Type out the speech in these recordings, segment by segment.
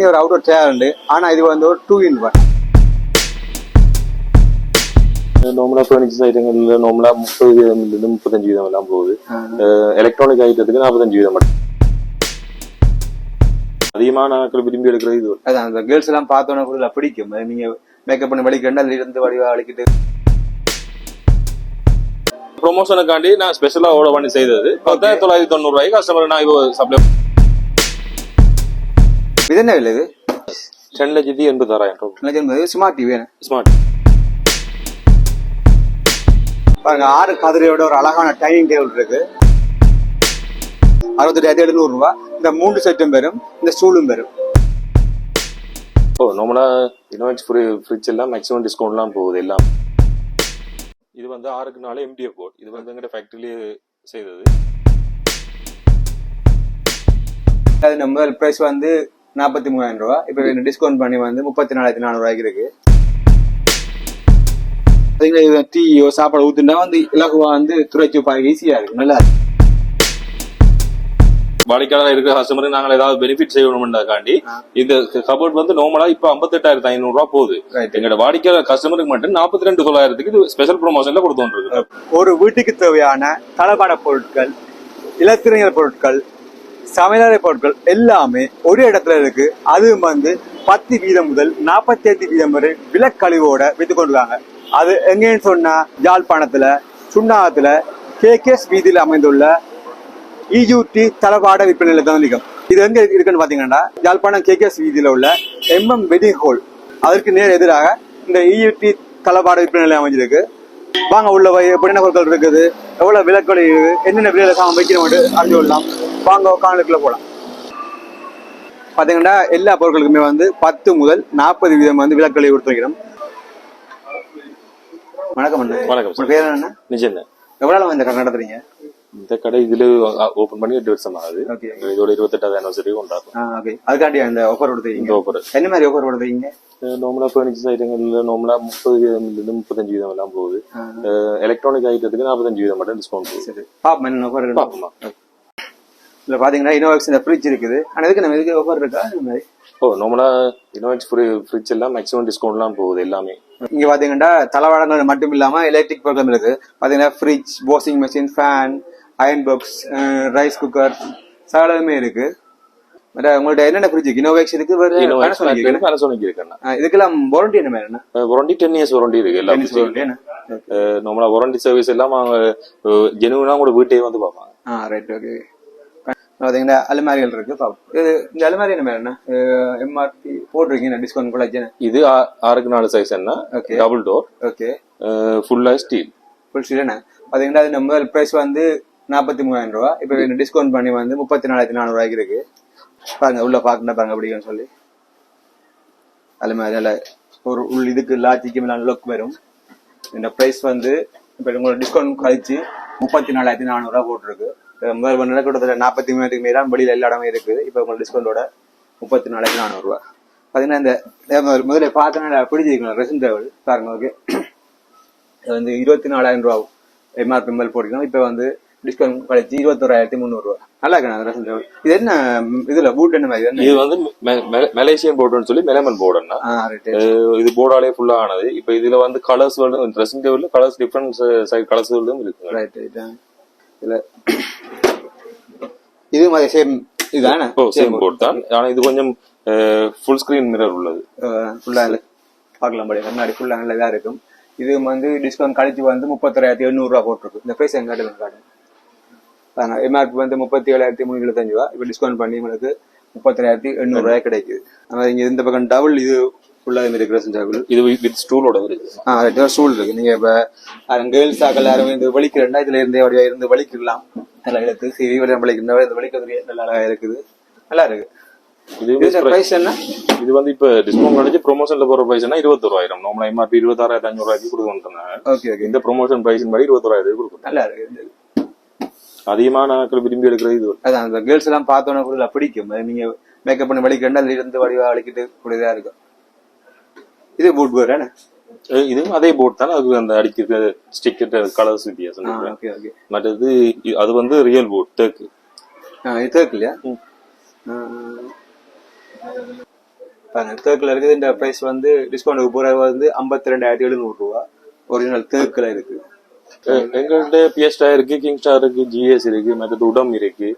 சேர் உண்டு. ஆனா இது வந்து ஒரு டூ இன் ஒன் நார்மலா ஃபர்னிச்சர் ஐட்டங்கள்ல நார்மலா முப்பது வீதம் இருந்து முப்பத்தஞ்சு வீதம் எல்லாம் போகுது எலக்ட்ரானிக் ஐட்டத்துக்கு நாற்பத்தஞ்சு வீதம் மட்டும். அதிகமான நாட்கள் விரும்பி எடுக்கிறது இது. அதான் அந்த கேர்ள்ஸ் எல்லாம் பார்த்தோன்னே கூட பிடிக்கும். நீங்க மேக்கப் பண்ணி வலிக்கண்டு அதுல இருந்து வடிவா வலிக்கிட்டு. ப்ரொமோஷனுக்காண்டி நான் ஸ்பெஷலா ஆர்டர் பண்ணி செய்தது. பத்தாயிரத்தி தொள்ளாயிரத்தி தொண்ணூறு ரூபாய்க்கு கஸ்டமர் நான் இப்போ சப்ளை இது என்ன விலை இது? ரெண்டு லட்சத்தி எண்பத்தாறாயிரம் ரூபாய். நிஜம் ஸ்மார்ட் டிவி ஸ்மார்ட் பாருங்க ஆறு கதிரையோட ஒரு அழகான டைனிங் டேபிள் இருக்கு. அறுபத்தெட்டாயிரத்தி எழுநூறு ரூபாய் இந்த மூன்று செட்டும் பெறும் இந்த ஸ்டூலும் பெறும். ஓ நார்மலா இனோவேக்ஸ் ஃப்ரி ஃப்ரிட்ஜ் எல்லாம் மேக்ஸிமம் டிஸ்கவுண்ட்லாம் போகுது எல்லாம். இது வந்து ஆறுக்கு நாலு எம்டிஎஃப் போர்ட் இது வந்து எங்கிட்ட ஃபேக்டரியிலேயே செய்தது. அது நம்ம பிரைஸ் வந்து நாற்பத்தி மூவாயிரம் ரூபாய் இப்போ டிஸ்கவுண்ட் பண்ணி வந்து முப்பத்தி நாலாயிரத்தி நானூறு ரூபாய்க்கு இருக்கு. டீயோ சாப்பாடு ஊத்துனா வந்து இலகுவா வந்து துறைச்சி பார்க்க ஈஸியா இருக்கு. நல்லா இருக்கு. வாடிக்கையாளர் இருக்கிற கஸ்டமருக்கு நாங்கள் ஏதாவது பெனிஃபிட் செய்யணும்ன்றதுக்காண்டி இந்த கபோர்ட் வந்து நார்மலா இப்ப ஐம்பத்தெட்டாயிரத்தி ஐநூறு ரூபா போகுது. எங்களோட வாடிக்கையாளர் கஸ்டமருக்கு மட்டும் நாற்பத்தி ரெண்டு தொள்ளாயிரத்துக்கு இது ஸ்பெஷல் ப்ரொமோஷன்ல கொடுத்து ஒரு வீட்டுக்கு தேவையான தளபாட பொருட்கள் இலத்திரனியல் பொருட்கள் சமையலறை பொருட்கள் எல்லாமே ஒரு இடத்துல இருக்கு. அதுவும் வந்து பத்து வீதம் முதல் நாற்பத்தி ஐந்து வீதம் வரை விலக்கழிவோட வித்து கொண்டிருக்காங்க. அது எங்கேன்னு சொன்னா யாழ்ப்பாணத்துல சுண்ணாகத்துல கேகேஎஸ் வீதியில் அமைந்துள்ள இஜூடி தளபாட விற்பனை நிலையம் நிற்கும். இது எங்க இருக்குன்னு பாத்தீங்கன்னா யாழ்ப்பாணம் கேகேஎஸ் வீதியில உள்ள எம்எம் வெட்டிங் ஹோல். அதற்கு நேர் எதிராக இந்த இயூடி தளபாட விற்பனை நிலையம் அமைஞ்சிருக்கு. வாங்க உள்ள போய் எப்படி என்ன பொருட்கள் இருக்குது எவ்வளவு விலக்கள் இருக்குது என்னென்ன விலையில சாமான் வைக்கிறோம் அறிஞ்சு கொள்ளலாம். வாங்க காணலுக்குள்ள போலாம். பாத்தீங்கன்னா எல்லா பொருட்களுக்குமே வந்து பத்து முதல் நாற்பது வீதம் வந்து விலக்களை கொடுத்து வைக்கிறோம் வணக்கம் அண்ணா. வணக்கம் பேர் என்ன நிஜம் எவ்வளவு நாள் இந்த கடை நடத்துறீங்க? இந்த கடை இதுல ஓபன் பண்ணி எட்டு வருஷம் ஆகுது. இதோட இருபத்தெட்டாவது அனிவர்சரி ஓகே அதுக்காண்டி அந்த ஆஃபர் கொடுத்துருக்கீங்க இந்த ஆஃபர் என்ன மாதிரி ஆஃபர் கொடுத்துருக்கீங்க நார்மலா ஃபர்னிச்சர் ஐட்டங்கள்ல நார்மலா முப்பது வீதம் இருந்து முப்பத்தஞ்சு வீதம் எல்லாம் போகுது. எலக்ட்ரானிக் ஐட்டத்துக்கு நாற்பத்தஞ்சு வீதம் மட்டும் டிஸ்கவுண்ட் போகுது. ஆஃபர் பாப்போமா இதுல பாத்தீங்கன்னா இனோவாக்ஸ் இந்த ஃப்ரிட்ஜ் இருக்குது. ஆனா இதுக்கு நம்ம இதுக்கு ஆஃபர் இருக்கா? இந்த மாதிரி. ஓ நார்மலா இனோவேக்ஸ் ஃப்ரி ஃப்ரிட்ஜ் எல்லாம் மேக்ஸிமம் டிஸ்கவுண்ட்லாம் போகுது எல்லாமே. இங்க பாத்தீங்கன்னா தளவாடங்கள் மட்டும் இல்லாம எலக்ட்ரிக் பொருட்கள் இருக்கு பாத்தீங்கன்னா fridge washing machine fan iron box rice cooker சகலமே இருக்கு. உங்கள்ட்ட என்னென்ன ஃப்ரிட்ஜ் இருக்கு? இனோவேக்ஸ் இருக்கு இருக்கு. பேனசோனிக் இருக்குண்ணா ஆ, இதுக்கெல்லாம் வாரண்டி என்ன மாதிரி வாரண்டி டென் இயர்ஸ் வாரண்டி இருக்கு எல்லா? நார்மலா வாரண்டி சர்வீஸ் எல்லாம் அவங்க ஜெனுவனா கூட வீட்டையே வந்து பார்ப்பாங்க. ஆ ரைட் ஓகே அலுமாரிகள் இருக்கு இது இந்த அலுமாரி என்ன என்ன எம்ஆர்பி போட்டிருக்கீங்க டிஸ்கவுண்ட் கூட இது ஆறுக்கு நாலு சைஸ் என்ன? Okay. டபுள் டோர் ஓகே ஃபுல்லா ஸ்டீல் ஃபுல் ஸ்டீல் என்ன? பாத்தீங்கன்னா அது நம்ம பிரைஸ் வந்து நாற்பத்தி மூணாயிரம் ரூபா. இப்போ டிஸ்கவுண்ட் பண்ணி வந்து முப்பத்தி நாலாயிரத்தி நானூறு இருக்கு. பாருங்க உள்ள பாக்கணும் பாருங்க அப்படின்னு சொல்லி. அது மாதிரி நல்ல ஒரு உள் இதுக்கு லாஜிக்கு நல்ல லுக் வரும். இந்த ப்ரைஸ் வந்து இப்போ உங்களை டிஸ்கவுண்ட் கழிச்சு முப்பத்தி நாலாயிரத்தி நானூறுரூவா போட்டிருக்கு. முதல் ஒரு நிலக்கூட்டத்தில் நாற்பத்தி மூணாயிரத்துக்கு மேலே வெளியில் எல்லா இடமே இருக்குது இப்போ உங்களுக்கு டிஸ்கவுண்டோட முப்பத்தி நாலாயிரத்தி நானூறுரூவா பார்த்தீங்கன்னா இந்த முதல்ல- பார்த்தோன்னா பிடிச்சிருக்கணும் ரெசன் டேபிள் பாருங்க ஓகே இது வந்து இருபத்தி நாலாயிரம் ரூபா எம்ஆர்பி மேல் போட்டிருக்கோம். இப்போ வந்து டிஸ்கவுண்ட் கழிச்சு இருபத்தோராயிரத்தி முந்நூறு ரூபா. நல்லா இருக்கு அந்த இது என்ன இதுல பூட் என்ன மாதிரி இது வந்து மலேசியன் போர்டுன்னு சொல்லி மெலமன் போர்டுன்னா இது போர்டாலே ஃபுல்லா ஆனது. இப்ப இதுல வந்து கலர்ஸ் ட்ரெஸ்ஸிங் டேபிள்ல colours different side colours right right இதுல இது மாதிரி சேம் இதுதானே? ஓ சேம் போர்ட் தான். ஆனா இது கொஞ்சம் ஃபுல் ஸ்கிரீன் மிரர் உள்ளது. ஃபுல்லா பார்க்கலாம் படி கண்ணாடி ஃபுல்லா நல்ல இதா இருக்கும். இது வந்து டிஸ்கவுண்ட் கழிச்சு வந்து முப்பத்தொராயிரத்தி எண்ணூறு ரூபா போட்டிருக்கு. இந்த பிரைஸ் எங்க காட்டுங்க காட்டுங்க எம்ஆர்பி வந்து முப்பத்தி ஏழாயிரத்தி முந்நூற்றி எழுபத்தஞ்சு ரூபா. இப்போ டிஸ்கவுண்ட் பண்ணி உங்களுக்கு முப்பத்தொராயிரத்தி எண்ணூறு ரூபாய் கிடைக்குது. நம்ம இங்க இந்த பக்கம் டபுள் இது ஃபுல்லா இது இருக்கிற டபுள் இது வித் ஸ்டூலோட வருது ஆ ஸ்டூல் இருக்கு. நீங்க இப்ப கேர்ள்ஸ் ஆக்கள் யாரும் இந்த வலிக்கிறா இதுல இருந்தே அப்படியே இருந்து வலிக்கலாம். நல்லா இழுத்து சரி வலிக்கிறா இந்த வலிக்கிறது நல்லா அழகா இருக்குது? நல்லா இருக்கு. இது பிரைஸ் என்ன? இது வந்து இப்ப டிஸ்கவுண்ட் கிடைச்சு ப்ரொமோஷன்ல போற பிரைஸ்னா இருபத்தோராயிரம் நார்மலா எம்ஆர்பி இருபத்தாறாயிரத்தி அஞ்சூறு ரூபாய்க்கு கொடுக்கணும் ஓகே ஓகே இந்த ப்ரொமோஷன் பிரைஸ் படி இருபத்தோராயிரம் கொடுக்கணும். நல்லா இருக்கு. அதிகமான நாட்கள் விரும்பி எடுக்கிறது இது. அதான் அந்த கேர்ள்ஸ் எல்லாம் பார்த்தோன்னே கூட பிடிக்கும். அது நீங்க மேக்கப் பண்ணி வலிக்கிறா அதுல இருந்து வடிவா வலிக்கிட்டு கூடியதா இருக்கும். இது பூட் அஹ் இதுவும் அதே போர்ட் தான்? அதுக்கு அந்த அடிக்கிறது ஸ்டிக்கர் கலர்ஸ் வித்தியாசம் மற்றது அது வந்து ரியல் போர்ட் தேக்கு இது இருக்கு இல்லையா? தேக்கில் இருக்குது. இந்த ப்ரைஸ் வந்து டிஸ்கவுண்ட் போகிற வந்து ஐம்பத்தி ரெண்டாயிரத்தி எழுநூறு ரூபா. ஒரிஜினல் தேக்கில் இருக்கு எ- எங்கள்ட்ட பிஎஸ்டா இருக்கு கிங்ஸ்டார் இருக்கு ஜிஎஸ் இருக்கு மற்றது உடம் இருக்கு.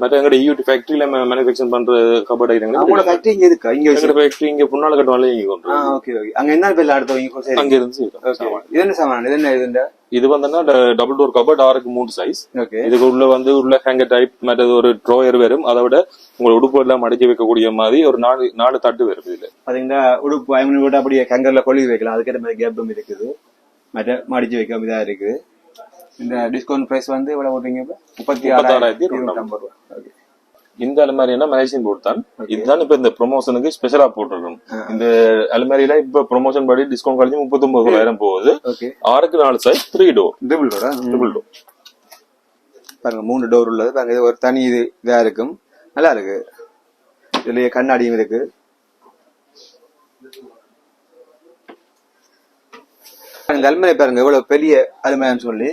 மற்ற எங்கட யூடி ஃபேக்டரியில மேனுஃபேக்சர் பண்ற கபட் ஐட்டங்கள் ஃபேக்டரி இங்க இருக்கா? இங்க எங்கட ஃபேக்டரி இங்க புண்ணால கட்டுவாலே இங்க கொண்டு ஓகே ஓகே அங்க என்ன பேர்ல அடுத்தவங்க சரி? அங்க இருந்து இது என்ன சாமான்? இது என்ன இதுண்டா இது வந்து டபுள் டோர் கபட் ஆறுக்கு மூணு சைஸ் இதுக்கு உள்ள வந்து உள்ள ஹேங்கர் டைப் மற்றது ஒரு ட்ரோயர் வரும். அதை விட உங்க உடுப்பு எல்லாம் மடக்கி வைக்கக்கூடிய மாதிரி ஒரு நாலு நாலு தட்டு வரும் இதுல. பாத்தீங்கன்னா உடுப்பு ஐமனி விட்டு அப்படியே கங்கர்ல கொழுவி வைக்கலாம். அதுக்கேற்ற மாதிரி கேப்பும் இருக்குது. மற்ற மடிச்சு வைக்க இதா இருக்கு இந்த டிஸ்கவுண்ட் பிரைஸ் வந்து எவ்வளவு போட்டீங்க இப்ப? முப்பத்தி ஆறாயிரத்தி ஐம்பது ரூபா. ஓகே இந்த அலுமாரினா மலேசியன் போர்ட் தான். இதுதான் இப்ப இந்த ப்ரொமோஷனுக்கு ஸ்பெஷலா போட்டிருக்கோம் இந்த அலுமாரியில இப்ப ப்ரொமோஷன் படி டிஸ்கவுண்ட் கழிச்சு முப்பத்தி ஒன்பதாயிரம் போகுது. ஆறுக்கு நாலு சைஸ் த்ரீ டோர் ட்ரிபிள் டோரா ட்ரிபிள் டோர் பாருங்க மூணு டோர் உள்ளது. பாருங்க இது ஒரு தனி இது இதா இருக்கும். நல்லா இருக்கு. இதுலயே கண்ணாடியும் இருக்கு. இந்த அலுமனை பாருங்க எவ்வளவு பெரிய அலுமைன்னு சொல்லி.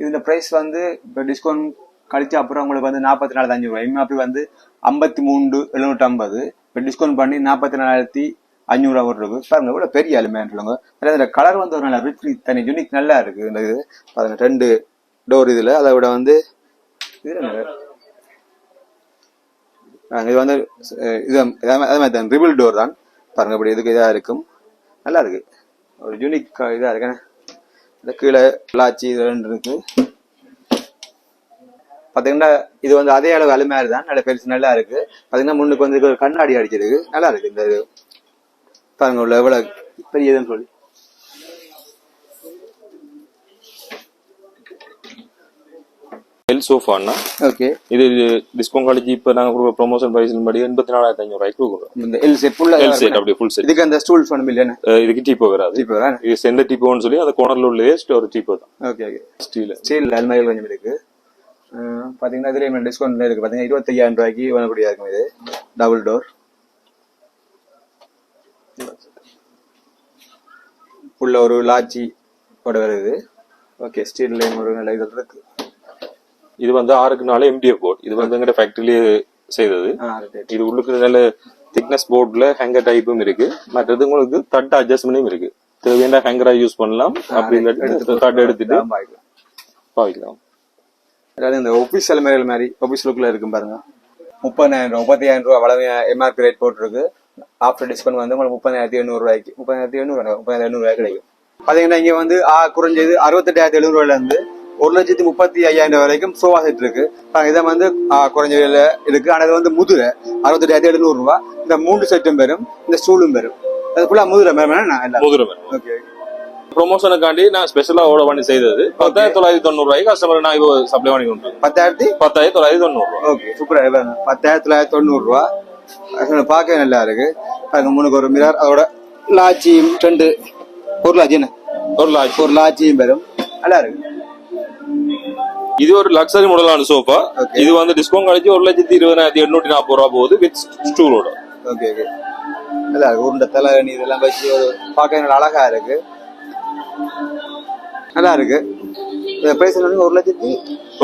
இதில் ப்ரைஸ் பிரைஸ் வந்து இப்போ டிஸ்கவுண்ட் கழிச்சு அப்புறம் உங்களுக்கு வந்து நாற்பத்தி நாலு அஞ்சு ரூபாய் அப்படி வந்து ஐம்பத்தி மூன்று எழுநூற்றி ஐம்பது இப்போ டிஸ்கவுண்ட் பண்ணி நாற்பத்தி நாலாயிரத்தி அஞ்சூறுவா ஒரு இருக்கு பாருங்க எவ்வளோ பெரிய அலுமைன்னு சொல்லுங்க அதாவது இந்த கலர் வந்து ஒரு நல்ல ரிச் தனி யூனிக் நல்லா இருக்கு. இந்த இது பாருங்க ரெண்டு டோர் இதில். அதை விட வந்து இது ஆ, இது வந்து இது அதே மாதிரி தான் ரிபிள் டோர் தான். பாருங்க இப்படி இதுக்கு இதாக இருக்கும். நல்லா இருக்குது ஒரு யூனிக் இதா இருக்கேன் இந்த கீழே லாச்சி இது ரெண்டு இருக்கு. பாத்தீங்கன்னா இது வந்து அதே அளவு அலுமையாக தான். நல்ல பெருசு நல்லா இருக்கு. பாத்தீங்கன்னா முன்னுக்கு வந்து ஒரு கண்ணாடி அடிச்சிருக்கு நல்லா இருக்கு. இந்த இது பாருங்க உள்ள எவ்வளவு பெரியதுன்னு சொல்லி. சோஃபான்னா ஓகே இது டிஸ்கவுண்ட் கழிச்சு இப்ப நாங்க கொடுக்குற ப்ரொமோஷன் பிரைஸ் படி எண்பத்தி நாலாயிரத்தி ஐநூறு ரூபாய்க்கு கொடுக்குறோம். இந்த எல் செட் ஃபுல்லா எல் செட் அப்படியே ஃபுல் செட் இதுக்கு அந்த ஸ்டூல்ஸ் ஒன்றும் இல்லைன்னு இதுக்கு டீப்போ வராது. இப்போ வேற இது செந்த டீப்போன்னு சொல்லி அந்த கோனர்ல உள்ளே ஒரு டீப்போ தான். ஓகே ஓகே ஸ்டீல் ஸ்டீல் அல்மாரிகள் கொஞ்சம் இருக்கு. அஹ் பாத்தீங்கன்னா இதுல டிஸ்கவுண்ட்ல இருக்கு. பாத்தீங்கன்னா இருபத்தையாயிரம் ரூபாய்க்கு வரக்கூடிய இருக்கும் இது. டபுள் டோர் உள்ள ஒரு லாச்சி ஓட வருது ஓகே ஸ்டீல்லையும் ஒரு நல்ல இது இருக்கு. இது வந்து ஆறுக்கு நாலு எம்டிஎஃப் போர்ட் இது வந்து எங்க ஃபேக்டரியிலேயே செய்தது. இது உள்ளுக்கு நல்ல திக்னஸ் போர்ட்ல ஹேங்கர் டைப்பும் இருக்கு. மற்றது உங்களுக்கு தட்டு அட்ஜஸ்ட்மெண்ட்டும் இருக்கு. தேவையான ஹேங்கரா யூஸ் பண்ணலாம். அப்படி இல்லாட்டி தட்டு எடுத்துட்டு. பாவிக்கலாம் அதாவது இந்த ஒபிஸ் அலுமாரிகள் மாதிரி ஒபிஸ் லுக்ல இருக்கும் பாருங்க. முப்பதாயிரம் ரூபா முப்பத்தாயிரம் ரூபா வளமையா எம்ஆர்பி ரேட் போட்டிருக்கு. ஆஃப்டர் டிஸ்கவுண்ட் வந்து உங்களுக்கு முப்பதாயிரத்தி எண்ணூறு ரூபாய்க்கு முப்பதாயிரத்தி எண்ணூறு முப்பதாயிரத்தி எண்ணூறு ரூபாய் கிடைக்கும். பாத்தீங்கன்னா இங்க வந்து குறைஞ்சது அறுபத்தெட்டாயிரத்தி எழுநூறு ரூபாயில இருந்து ஒரு லட்சத்தி முப்பத்தி ஐயாயிரம் ரூபாய் வரைக்கும் சோஃபா செட் இருக்கு. இதை வந்து குறைஞ்ச விலையில இருக்கு. ஆனா இது வந்து முதுரை அறுபத்தெட்டாயிரத்தி எழுநூறு ரூபாய் இந்த மூன்று செட்டும் பெறும். இந்த ஸ்டூலும் பெறும். அது ஃபுல்லா முதுரை மேம் நான் முதுரமன் ஓகே ப்ரொமோஷனுக்காண்டி நான் ஸ்பெஷலா ஆர்டர் பண்ணி செய்தது பத்தாயிரத்தி தொள்ளாயிரத்தி தொண்ணூறு ரூபாய்க்கு கஸ்டமர் நான் இப்போ சப்ளை பண்ணி கொண்டு பத்தாயிரத்தி? பத்தாயிரத்தி தொள்ளாயிரத்தி தொண்ணூறு ஓகே சூப்பரா பாருங்க. பத்தாயிரத்தி தொள்ளாயிரத்தி தொண்ணூறு ரூபா. அது பார்க்க நல்லா இருக்கு. பாருங்க முன்னுக்கு ஒரு மிரர் அதோட லாச்சியும் ரெண்டு ஒரு லாச்சி என்ன? ஒரு லாட்ச் ஒரு லாச்சியும் பெறும். நல்லா இருக்கு. இது ஒரு லக்ஸரி மாடலான சோஃபா. இது வந்து டிஸ்கவுண்ட் கழிச்சு ஒரு லட்சத்தி இருபதாயிரத்தி எண்ணூத்தி நாற்பது ரூபா போகுது வித் ஸ்டூலோட ஓகே ஓகே நல்லா இருக்கு உருண்டை தலைவணி இதெல்லாம் வச்சு ஒரு பார்க்க நல்லா அழகா இருக்கு. நல்லா இருக்கு. பிரைஸ் ஒரு லட்சத்தி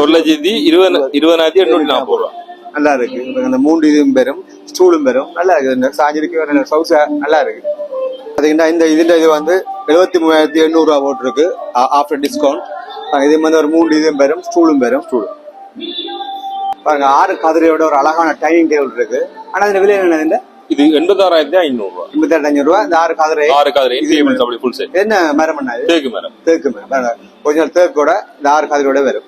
ஒரு லட்சத்தி இருபது இருபதாயிரத்தி எண்ணூத்தி நாற்பது ரூபா நல்லா இருக்கு. இந்த மூன்று இதுவும் பெறும் ஸ்டூலும் பெறும். நல்லா இருக்கு. இந்த சாஞ்சிருக்கு சவுசா நல்லா இருக்கு. பாத்தீங்கன்னா இந்த இதுன்ற இது வந்து எழுபத்தி மூவாயிரத்தி எண்ணூறு ரூபா போட்டிருக்கு. ஆஃப்டர் டிஸ்கவுண்ட் இது வந்து ஒரு மூன்று இதுவும் பெறும் ஸ்டூலும் பெறும். ஸ்டூல். பாருங்க ஆறு கதிரையோட ஒரு அழகான டைனிங் டேபிள் இருக்கு. ஆனா இந்த விலை என்ன இது? எண்பத்தாறாயிரத்தி ஐநூறு ரூபா எண்பத்தி அஞ்சு ரூபா இந்த ஆறு கதிரை. ஆறு கதிரை டேபிள்ஸ் அப்படி ஃபுல் செட் என்ன மரம் பண்ணாது தேக்கு மேடம் தேக்கு மரம். ஒரிஜினல் தேக்கோட இந்த ஆறு கதிரோட வரும்.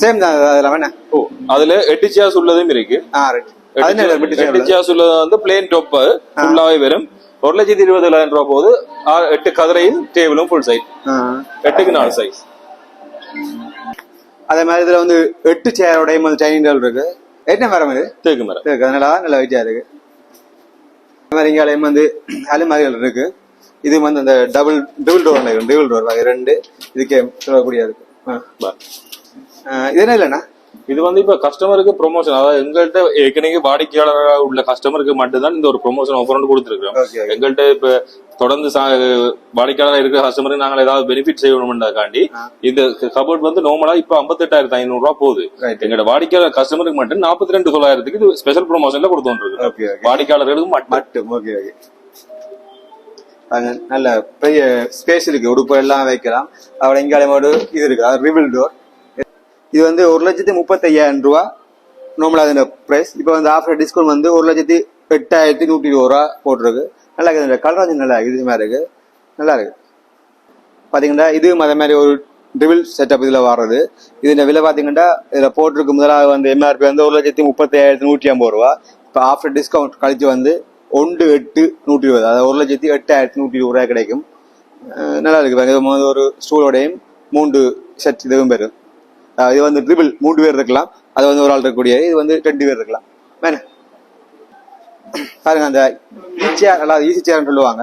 சேம் தான் அதெல்லாம் வேணா. ஓ அதுல எட்டு சேர்ஸ் உள்ளதும் இருக்கு. ஆ ரைட் என்ன எட்டு சேர்ஸ் உள்ளது? வந்து பிளேன் டாப் ஃபுல்லாவே வரும். ஒரு லட்சத்தி இருபதாயிரம் ரூபா போகுது எட்டு கதிரையும் டேபிளும் ஃபுல் சைஸ். எட்டுக்கு நாலு சைஸ் அதே மாதிரி இதுல வந்து எட்டு சேரோட வந்து டைனிங் டேபிள் இருக்கு. என்ன மரம் இது? தேக்கு மேடம் இருக்கு அதனால நல்ல வெயிட்டா இருக்கு. அதே மாதிரி இங்காலையும் வந்து அலுமாரிகள் இருக்கு. இது வந்து அந்த double double door double door ரெண்டு. இதுக்கே சொல்லக்கூடிய இருக்கு. இது என்ன இல்லைண்ணா? இது வந்து இப்ப கஸ்டமருக்கு ப்ரொமோஷன் அதாவது எங்கள்கிட்ட ஏற்கனவே வாடிக்கையாளராக உள்ள கஸ்டமருக்கு மட்டும்தான் இந்த ஒரு ப்ரொமோஷன் ஆஃபர் கொடுத்துருக்கோம் எங்கள்கிட்ட இப்ப தொடர்ந்து சா- வாடிக்கையாளர் இருக்கிற கஸ்டமருக்கு நாங்கள் ஏதாவது பெனிஃபிட் செய்யணும்ன்றதுக்காண்டி. இந்த கபோர்ட் வந்து நார்மலா இப்ப ஐம்பத்தெட்டாயிரத்தி ஐநூறு ரூபா போகுது எங்களோட வாடிக்கையாளர் கஸ்டமருக்கு மட்டும் நாற்பத்தி ரெண்டு தொள்ளாயிரத்துக்கு இது ஸ்பெஷல் ப்ரொமோஷன்ல கொடுத்துருக்கு ஓகே ஓகே வாடிக்கையாளர்களுக்கு மட்டும். ஓகே ஓகே நல்ல பெரிய ஸ்பேஸ் இருக்கு. உடுப்பு எல்லாம் வைக்கலாம். அவட இங்காலயம் ஒரு இது இருக்கு. ரிவில் டோர் இது வந்து ஒரு லட்சத்தி முப்பத்தையாயிரம் ரூபா. நார்மலா அதோட ப்ரைஸ் இப்போ வந்து ஆஃப்டர் டிஸ்கவுண்ட் வந்து ஒரு லட்சத்தி எட்டாயிரத்தி நூற்றி இருபது ரூபா போட்டிருக்கு. நல்லா இருக்குது கலர் வந்து நல்லா இருக்குது. இது மாதிரி இருக்குது. நல்லா இருக்குது. பார்த்தீங்கன்னா இதுவும் அதே மாதிரி ஒரு ரிவில் செட்டப் இதில் வர்றது. இதில் விலை பார்த்தீங்கன்னா இதில் போட்டிருக்கு முதலாவது வந்து எம்ஆர்பி வந்து ஒரு லட்சத்தி முப்பத்தையாயிரத்தி நூற்றி ஐம்பது ரூபா. இப்போ ஆஃப்டர் டிஸ்கவுண்ட் கழிச்சு வந்து ஒன்று எட்டு நூற்றி இருபது. அதாவது ஒரு லட்சத்தி எட்டாயிரத்தி நூற்றி இருபது ரூபாய் கிடைக்கும். நல்லா இருக்குது ஒரு ஸ்டூலோடையும் மூன்று செட் இதுவும் பெறும். இது வந்து ட்ரிபிள் மூன்று பேர் இருக்கலாம். அது வந்து ஒரு ஆள் இருக்கக்கூடிய இது வந்து ரெண்டு பேர் இருக்கலாம். பாருங்க அந்த e ஈச்சியார் நல்லா ஈசி சேர்னு சொல்லுவாங்க.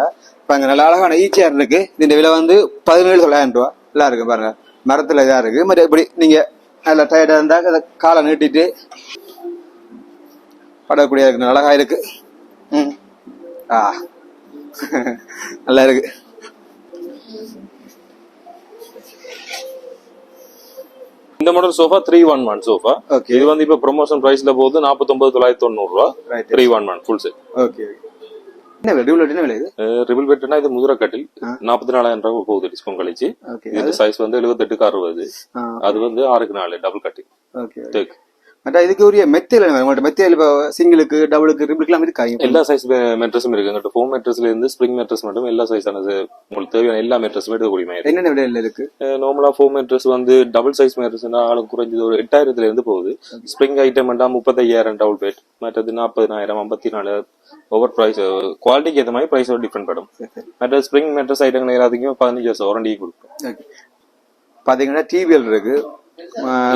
பாருங்க நல்ல அழகான e ஈச்சியார் இருக்கு. இந்த விலை வந்து பதினேழு தொள்ளாயிரம் ரூபா. நல்லா இருக்கு பாருங்க. மரத்துல இதா இருக்கு. மற்ற இப்படி நீங்க நல்லா டயர்டா இருந்தாக்க அதை காலை நீட்டிட்டு படக்கூடிய இருக்கு. அழகா இருக்கு. ம். ஆ. நல்லா இருக்கு. இந்த model sofa three one one sofa இது வந்து இப்ப ப்ரொமோஷன் பிரைஸ்ல போகுது நாற்பத்தொன்பது தொள்ளாயிரத்தி தொண்ணூறு ரூபா. Three one one full set okay என்ன விலை? இது? ரிபிள் பெட்னா இது முதுர கட்டில். நாற்பத்தி நாலாயிரம் ரூபாய் போகுது டிஸ்கவுண்ட் கழிச்சு. இது சைஸ் வந்து எழுபத்தெட்டுக்கு அறுபது. அது வந்து ஆறுக்கு நாலு டபுள் கட்டில் ஓகே மற்ற இதுக்கு உரிய மெத்தையில் உங்கள்ட்ட மெத்தையில் இப்போ சிங்கிளுக்கு டபுளுக்கு ட்ரிபிளுக்குலாம் இருக்கா எல்லா சைஸ் மெட்ரஸும் இருக்கு. எங்கிட்ட ஃபோம் மெட்ரஸ்ல இருந்து ஸ்ப்ரிங் மெட்ரஸ் மட்டும் எல்லா சைஸான உங்களுக்கு தேவையான எல்லா மெட்ரஸுமே எடுக்கக்கூடிய என்னென்ன விலையில இருக்கு? நார்மலா ஃபோம் மெட்ரஸ் வந்து டபுள் சைஸ் மெட்ரஸ்னா ஆளுக்கு குறைஞ்சது ஒரு எட்டாயிரத்துல இருந்து போகுது. ஸ்ப்ரிங் ஐட்டம் முப்பத்தையாயிரம் டபுள் பெட் மற்றது நாற்பதாயிரம் ஐம்பத்தி நாலு ஓவர் ப்ரைஸ் குவாலிட்டிக்கு ஏற்ற மாதிரி ப்ரைஸ் டிஃப்ரெண்ட் படும். மற்ற ஸ்ப்ரிங் மெட்ரஸ் ஐட்டங்கள் எல்லாத்துக்குமே பதினஞ்சு வருஷம் வாரண்டி கொடுக்கும் ஓகே. பாத்தீங்கன்னா டிவிஎல் இருக்கு.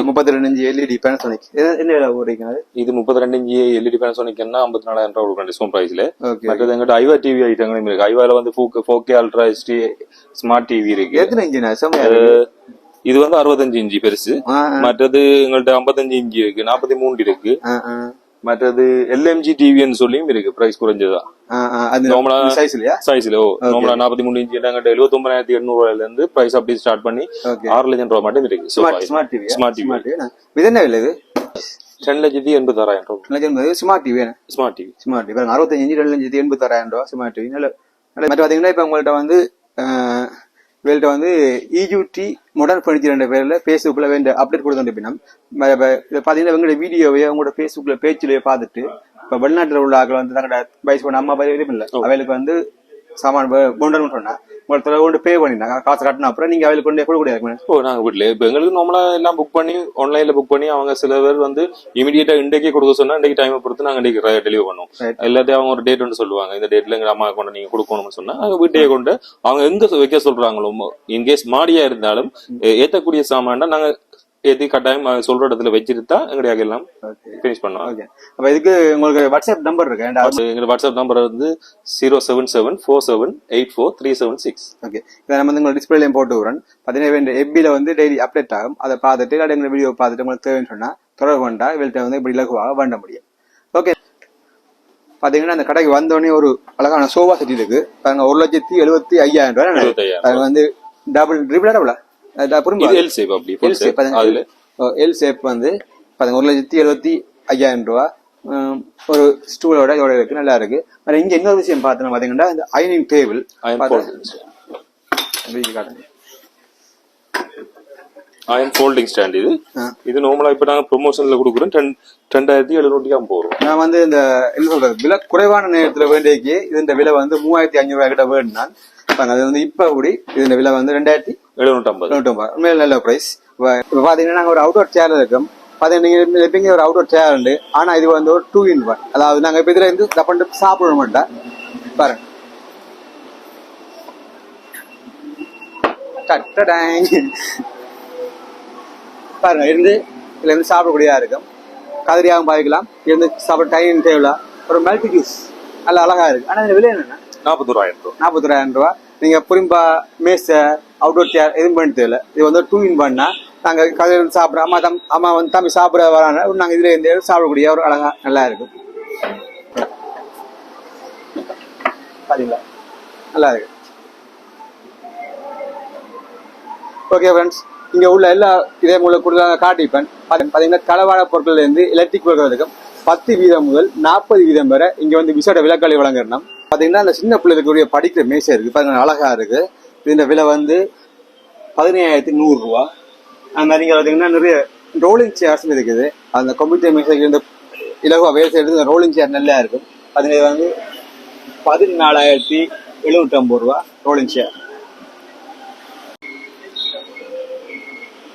முப்பத்தி ரெண்டு இன்ச்சு எல்இடி பேனசோனிக் என்ன விலை போடுறீங்க இது முப்பத்தி ரெண்டு இஞ்சி எல்இடி பேனசோனிக்னா ஐம்பத்தி நாலாயிரம் ரூபாய் கொடுக்கும் டிஸ்கவுண்ட் பிரைஸ்ல மற்றது எங்கிட்ட ஐவா டிவி ஐட்டங்களும் இருக்கு. ஐவால வந்து four K ultra HD smart TV இருக்கு. எத்தனை இருக்கு. இது வந்து அறுபத்தஞ்சு இன்ச்சு பெருசு. மற்றது எங்கள்ட்ட ஐம்பத்தஞ்சு இன்ச்சு இருக்கு நாற்பத்தி மூணு இருக்கு. மற்றது எல்எம்ஜி டிவின்னு சொல்லியும் இருக்கு. பிரைஸ் குறைஞ்சதா? நார்மலா சைஸ் இல்லையா? சைஸ்ல ஓ நார்மலா நாற்பத்தி மூணு இன்ச்சு எங்கிட்ட எழுபத்தி ஒன்பதாயிரத்தி எண்ணூறு ரூபாயில இருந்து பிரைஸ் அப்படி ஸ்டார்ட் பண்ணி ஆறு லட்சம் ரூபாய் மட்டும் இருக்கு. ஸ்மார்ட் டிவி ஸ்மார்ட் டிவி இது என்ன விலை இது? ரெண்டு லட்சத்தி எண்பத்தாறாயிரம் ரூபாய். லட்சம் smart TV smart TV smart TV அறுபத்தஞ்சு ரெண்டு லட்சத்தி எண்பத்தாறாயிரம் ரூபா ஸ்மார்ட் டிவி நல்ல மற்ற பாத்தீங்கன்னா இப்போ உங்கள்ட்ட வந்து இவள்கிட்ட வந்து இஜிடி மாடர்ன் ஃபர்னிச்சர் என்ற பேர்ல ஃபேஸ்புக்கில் வேண்ட அப்டேட் கொடுத்தோம் நம்ம இதை பார்த்தீங்கன்னா உங்களோட வீடியோவையோ உங்களோட ஃபேஸ்புக்கில் பேச்சிலேயே பார்த்துட்டு இப்போ வெளிநாட்டில் உள்ள ஆட்கள் வந்து தங்களோட வயசு பண்ண அம்மா பயிர் இல்லை. அவைகளுக்கு வந்து சாமான் கொண்டு சொன்னா உங்களை கொண்டு பே பண்ணிருந்தாங்க காசு கட்டின அப்புறம் நீங்க அவைகளுக்கு கொண்டு கொடுக்க முடியாது ஓ நாங்க வீட்ல இப்ப எங்களுக்கு நார்மலா எல்லாம் புக் பண்ணி ஆன்லைன்ல புக் பண்ணி அவங்க சில பேர் வந்து இமீடியட்டா இன்றைக்கே கொடுக்க சொன்னா இன்றைக்கு டைமை பொறுத்து நாங்க இன்றைக்கு டெலிவரி பண்ணுவோம். எல்லாத்தையும் அவங்க ஒரு டேட் ஒன்று சொல்லுவாங்க. இந்த டேட்ல எங்க அம்மா கொண்டு நீங்க கொடுக்கணும்னு சொன்னா அவங்க வீட்டையே கொண்டு அவங்க எங்க வைக்க சொல்றாங்களோ இன்கேஸ் மாடியா இருந்தாலும் ஏத்தக்கூடிய சாமான்டா நாங்க ஏத்தி கட்டாயம் சொல்ற இடத்துல வச்சிட்டு தான் எங்களுடைய எல்லாம் ஓகே பினிஷ் பண்ணுவாங்க ஓகே அப்போ இதுக்கு உங்களுக்கு வாட்ஸ்அப் நம்பர் இருக்கு? and வாட்ஸ்அப் நம்பர் வந்து zero seven seven four seven eight four three seven six okay இதை நம்ம வந்து உங்களோட டிஸ்பிளேலையும் போட்டு விடுறேன். பார்த்தீங்கன்னா இந்த எப்பியில் வந்து டெய்லி அப்டேட் ஆகும். அதை பார்த்துட்டு இல்லாட்டி வீடியோ பார்த்துட்டு உங்களுக்கு தேவைன்னு சொன்னா தொடர்பு கொண்டா இவள்கிட்ட வந்து இப்படி இலகுவாக வேண்ட முடியும். ஓகே பார்த்தீங்கன்னா அந்த கடைக்கு வந்தோடனே ஒரு அழகான சோஃபா செட் இருக்கு. பாருங்க ஒரு லட்சத்தி எழுபத்தி ஐயாயிரம் ரூபாய். அது வந்து டபுள் ட்ரிபிளா டபுளா புரியுமா இது எல் சேப் அப்படி எல் ஷேப். அதுல? எல் ஷேப் வந்து பாருங்க ஒரு லட்சத்தி எழுபத்தி ஐயாயிரம் ரூபா. ஒரு ஸ்டூலோட இதோட இருக்கு? நல்லா இருக்கு. அப்புறம் இங்க இன்னொரு விஷயம் பார்த்தோம்னா பாத்தீங்கன்னா இந்த அயனிங் டேபிள் அயன் ஃபோல்டிங் ஸ்டாண்ட் இது. இது. நார்மலா இப்ப நாங்க ப்ரொமோஷன்ல கொடுக்குறோம். ரெண்டாயிரத்தி எழுநூற்றி ஐம்பது ரூபா. நான் வந்து இந்த என்ன சொல்றது? விலை குறைவான நேரத்துல வேண்டியக்கு இந்த விலை வந்து மூவாயிரத்தி அஞ்சூறு ரூபாய் கிட்ட வேணும்னா அது வந்து இப்ப கூடி இந்த விலை வந்து ரெண்டாயிரத்தி எழுநூற்றி ஐம்பது தொண்ணூற்றி ஒன்பது உண்மையில நல்ல பிரைஸ் இப்போ பாத்தீங்கன்னா நாங்க ஒரு அவுட்டோர் சேர் இருக்கோம். பாத்தீங்கன்னா நீங்க எப்பீங்க ஒரு அவுட்டோர் சேர் உண்டு. ஆனா இது வந்து ஒரு டூ இன் ஒன் அதாவது நாங்க இப்ப இதுல இருந்து தப்பண்டு சாப்பிட மாட்டோம் பாருங்க. பாருங்க இருந்து இதுல இருந்து சாப்பிடக்கூடியதா இருக்கும். கதிரியாகவும் பாதிக்கலாம். இருந்து சாப்பிட டைனிங் டேபிளா ஒரு மல்டி ஜூஸ் நல்ல அழகா இருக்கு. ஆனா இந்த விலை என்னன்னா? நாற்பத்தோராயிரம் ரூபா நாற்பத்தொராயிரம் ரூபா நீங்க புரிம்பா மேச அவுட்டோர் தேர் எதுவும் பண்ண தேவையில்ல. இது வந்து டூ இன் பண்ணா நாங்க கதையில் சாப்பிட்றோம் அம்மா தம் அம்மா வந்து தம்பி சாப்பிட வராங்க. நாங்க இதுல இருந்து சாப்பிடக்கூடிய ஒரு அழகா நல்லா இருக்கும். பாத்தீங்களா? நல்லா இருக்கு. ஓகே ஃப்ரெண்ட்ஸ் இங்கே உள்ள எல்லா இதே மூலம் கொடுத்தாங்க காட்டிப்பேன். பார்த்தீங்கன்னா பாத்தீங்கன்னா களவாட பொருட்கள்ல இருந்து எலக்ட்ரிக் பொருட்கள் இருக்கும். பத்து வீதம் முதல் நாற்பது வீதம் வரை இங்க வந்து விசேட விலக்களை வழங்குறோம் பாத்தீங்கன்னா அந்த சின்ன பிள்ளைகளுக்குரிய படிக்கிற மேசை இருக்கு. பார்த்தீங்கன்னா அழகா இருக்கு. இந்த விலை வந்து பதினையாயிரத்தி நூறுரூவா அந்த மாதிரி இங்க பார்த்தீங்கன்னா நிறைய ரோலிங் சேர்ஸ் இருக்குது. அந்த கம்ப்யூட்டர் மேசைக்கு இந்த இலகுவா வேலை செய்யறது இந்த ரோலிங் சேர் நல்லா இருக்கும். அதுங்க வந்து பதினாலாயிரத்தி எழுநூற்றி ஐம்பது ரூபா ரோலிங் சேர்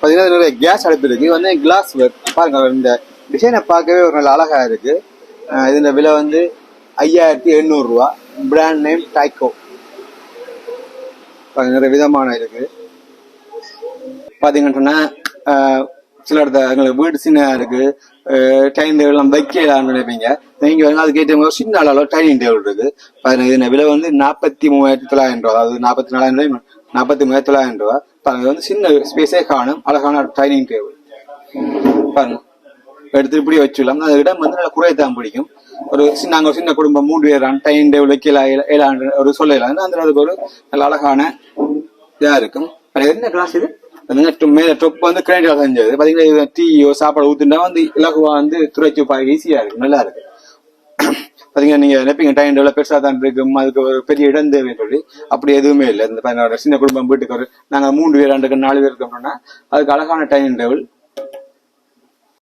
பார்த்தீங்கன்னா நிறைய கேஸ் அடுப்பு இருக்குது வந்து கிளாஸ் ஒர்க் பாருங்கள் இந்த டிசைனை பார்க்கவே ஒரு நல்ல அழகாக இருக்குது இதில் இதோட விலை வந்து ஐயாயிரத்தி எண்ணூறுரூவா பிராண்ட் நேம் டைக்கோ நிறைய விதமான இருக்கு. பாத்தீங்கன்னு சொன்னா சில இடத்துல எங்களுக்கு வீடு சின்ன இருக்கு. டைனிங் டேபிள் எல்லாம் வைக்கலாம்னு நினைப்பீங்க. நீங்க வந்து அதுக்கு ஏற்ற மாதிரி சின்ன அளவில் டைனிங் டேபிள் இருக்கு. பதினஞ்சு விலை வந்து நாற்பத்தி மூவாயிரத்தி தொள்ளாயிரம் ரூபா அதாவது நாற்பத்தி நாலாயிரம் ரூபாய் நாற்பத்தி மூவாயிரத்தி தொள்ளாயிரம் ரூபா பாருங்க வந்து சின்ன ஸ்பேஸே காணும் அழகான டைனிங் டேபிள் பாருங்க. எடுத்து இப்படி வச்சுக்கலாம். அந்த இடம் வந்து நல்லா குறையத்தான் பிடிக்கும். ஒரு சின்ன நாங்க ஒரு சின்ன குடும்பம் மூன்று பேர் டைன் டேபிள் வைக்கலாம் ஏழா- ஏழாண்டு ஒரு சொல்லலாம் அந்த அதுக்கு ஒரு நல்ல அழகான இதா இருக்கும். என்ன கிளாஸ் இது? மேல டொப் வந்து கிரைண்டர் செஞ்சது பாத்தீங்கன்னா டீயோ சாப்பாடு ஊத்துனா வந்து இலகுவா வந்து துறைச்சு பார்க்க ஈஸியா இருக்கும். நல்லா இருக்கு பாத்தீங்கன்னா நீங்க நினைப்பீங்க டைம் டேபிள் பெருசா தான் இருக்கும். அதுக்கு ஒரு பெரிய இடம் தேவைன்னு சொல்லி. அப்படி எதுவுமே இல்லை. இந்த சின்ன குடும்பம் வீட்டுக்கு ஒரு நாங்க மூன்று பேர் ரெண்டுக்கு நாலு பேர் இருக்கோம்னா அதுக்கு அழகான டைனிங் டேபிள்